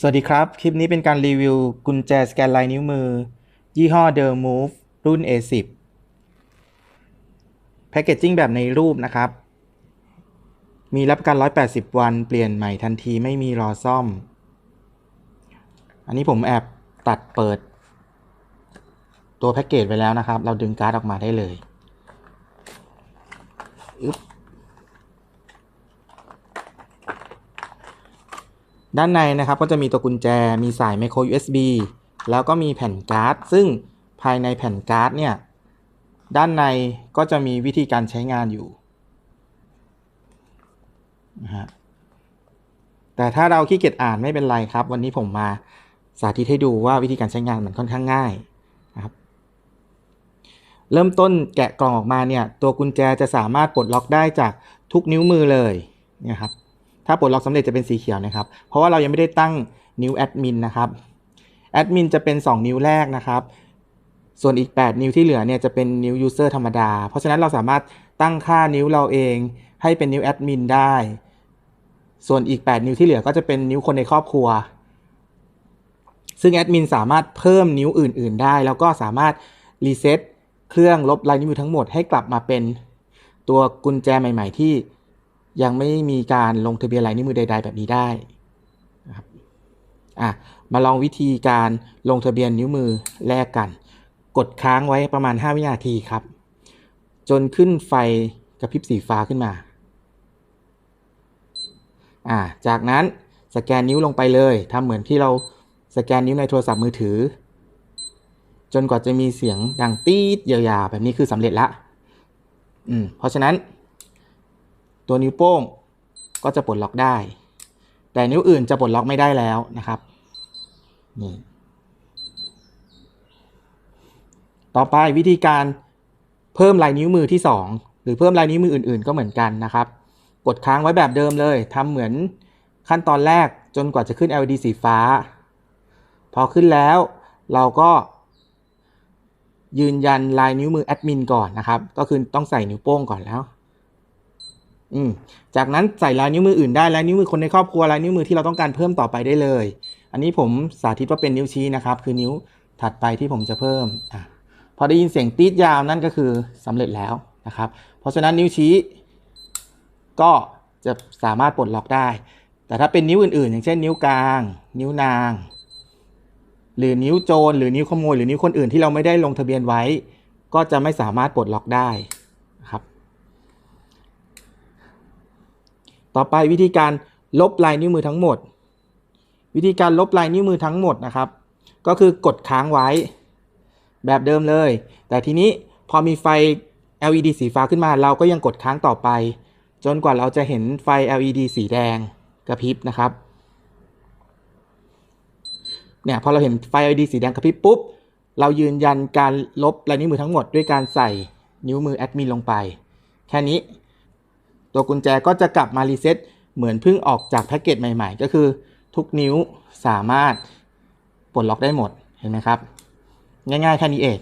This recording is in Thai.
สวัสดีครับ คลิปนี้เป็นการรีวิวกุญแจสแกนลายนิ้วมือ ยี่ห้อ The Move รุ่น A10 แพคเกจจิ้งแบบในรูปนะครับ มีรับประกัน180 วัน เปลี่ยนใหม่ทันทีไม่มีรอซ่อม อันนี้ผมแอบตัดเปิด ตัวแพ็กเกจไปแล้วนะครับ เราดึงการ์ดออกมาได้เลยอึ๊บ ด้านในนะครับก็จะมีตัวกุญแจ มีสาย micro USB แล้วก็มีแผ่นการ์ด ซึ่งภายในแผ่นการ์ดเนี่ย ด้านในก็จะมีวิธีการใช้งานอยู่นะฮะแต่ถ้าเราขี้เกียจอ่านไม่เป็นไรครับ วันนี้ผมมาสาธิตให้ดูว่าวิธีการใช้งานมันค่อนข้างง่ายนะครับ เริ่มต้นแกะกล่องออกมาเนี่ย ตัวกุญแจจะสามารถปลดล็อกได้จากทุกนิ้วมือเลยนะครับ ถ้าปลดล็อกสำเร็จจะเป็นสีเขียวนะครับ เพราะว่าเรายังไม่ได้ตั้งนิ้วแอดมินนะครับแอดมินจะเป็น 2 นิ้วแรกนะครับ ส่วนอีก 8 นิ้วที่เหลือเนี่ยจะเป็นนิ้วยูเซอร์ธรรมดา เพราะฉะนั้นเราสามารถตั้งค่านิ้วเราเองให้เป็นนิ้วแอดมินได้ ส่วนอีก 8 นิ้วที่เหลือก็จะเป็นนิ้วคนในครอบครัว ซึ่งแอดมินสามารถเพิ่มนิ้วอื่น ๆ ได้ แล้วก็สามารถรีเซ็ตเครื่องลบลายนิ้วมือทั้งหมดให้กลับมาเป็นตัวกุญแจใหม่ ๆ ที่ ยังไม่มีการลงทะเบียนลายนิ้วมือใด ๆ แบบนี้ได้นะครับอะมาลองวิธีการลงทะเบียนนิ้วมือแรกกัน กดค้างไว้ประมาณ 5 วินาทีครับ จนขึ้นไฟกระพริบสีฟ้าขึ้นมาอ่าจากนั้นสแกนนิ้วลงไปเลยทำเหมือนที่เราสแกนนิ้วในโทรศัพท์มือถือ จนกว่าจะมีเสียงดังตีดยาวๆแบบนี้คือสำเร็จละอืมเพราะฉะนั้น ตัวนิ้วโป้งก็จะปลดล็อกได้ แต่นิ้วอื่นจะปลดล็อกไม่ได้แล้วนะครับนี่ต่อไปวิธีการเพิ่มลายนิ้วมือที่ 2 หรือเพิ่มลายนิ้วมืออื่น ๆ ก็เหมือนกันนะครับ กดค้างไว้แบบเดิมเลยทำเหมือนขั้นตอนแรกจนกว่าจะขึ้น LED สีฟ้า พอขึ้นแล้วเราก็ยืนยันลายนิ้วมือแอดมินก่อนนะครับ ก็คือต้องใส่นิ้วโป้งก่อนแล้ว อืมจากนั้นใส่ลายนิ้วมืออื่นได้ลายนิ้วมือคนในครอบครัวลายนิ้วมือที่เราต้องการเพิ่มต่อไปได้เลย อันนี้ผมสาธิตว่าเป็นนิ้วชี้นะครับ คือนิ้วถัดไปที่ผมจะเพิ่มอะพอได้ยินเสียงตีดยาวนั่นก็คือสำเร็จแล้วนะครับ เพราะฉะนั้นนิ้วชี้ ก็จะสามารถปลดล็อกได้ แต่ถ้าเป็นนิ้วอื่นๆ อย่างเช่นนิ้วกลาง นิ้วนาง หรือนิ้วโจรหรือนิ้วขโมยหรือนิ้วคนอื่นที่เราไม่ได้ลงทะเบียนไว้ ก็จะไม่สามารถปลดล็อกได้นะครับ ต่อไปวิธีการลบลายนิ้วมือทั้งหมด วิธีการลบลายนิ้วมือทั้งหมดนะครับ ก็คือกดค้างไว้ แบบเดิมเลย แต่ทีนี้พอมีไฟ LED สีฟ้าขึ้นมา เราก็ยังกดค้างต่อไป จนกว่าเราจะเห็นไฟ LED สีแดงกระพริบนะครับเนี่ยพอเราเห็นไฟ LED สีแดงกระพริบปุ๊บ เรายืนยันการลบลายนิ้วมือทั้งหมดด้วยการใส่นิ้วมือแอดมินลงไป แค่นี้ ตัวกุญแจก็จะกลับมารีเซ็ตเหมือนเพิ่งออกจากแพ็กเกจใหม่ๆ ก็คือทุกนิ้วสามารถปลดล็อกได้หมดเห็นไหมครับ ง่ายๆแค่นี้เอง